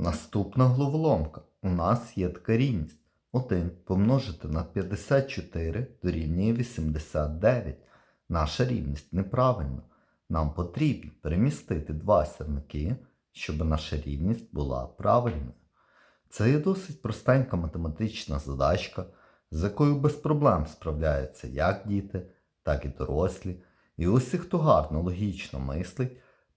Наступна головоломка. У нас є така рівність. 1 помножити на 54 дорівнює 89. Наша рівність неправильна. Нам потрібно перемістити два сірники, щоб наша рівність була правильною. Це є досить простенька математична задачка, з якою без проблем справляються як діти, так і дорослі. І усі, хто гарно логічно мислить,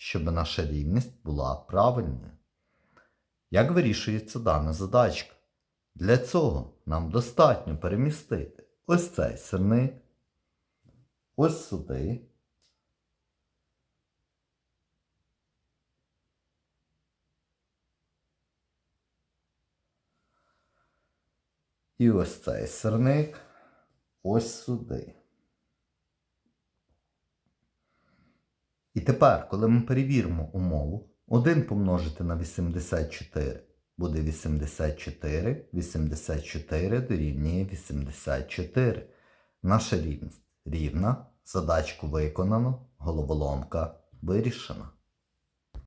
щоб наша рівність була правильною. Як вирішується дана задачка? Для цього нам достатньо перемістити ось цей сирник, ось сюди. І ось цей сирник ось сюди. І тепер, коли ми перевіримо умову, 1 помножити на 84 буде 84, 84 дорівнює 84. Наша рівність рівна, задачку виконано, головоломка вирішена.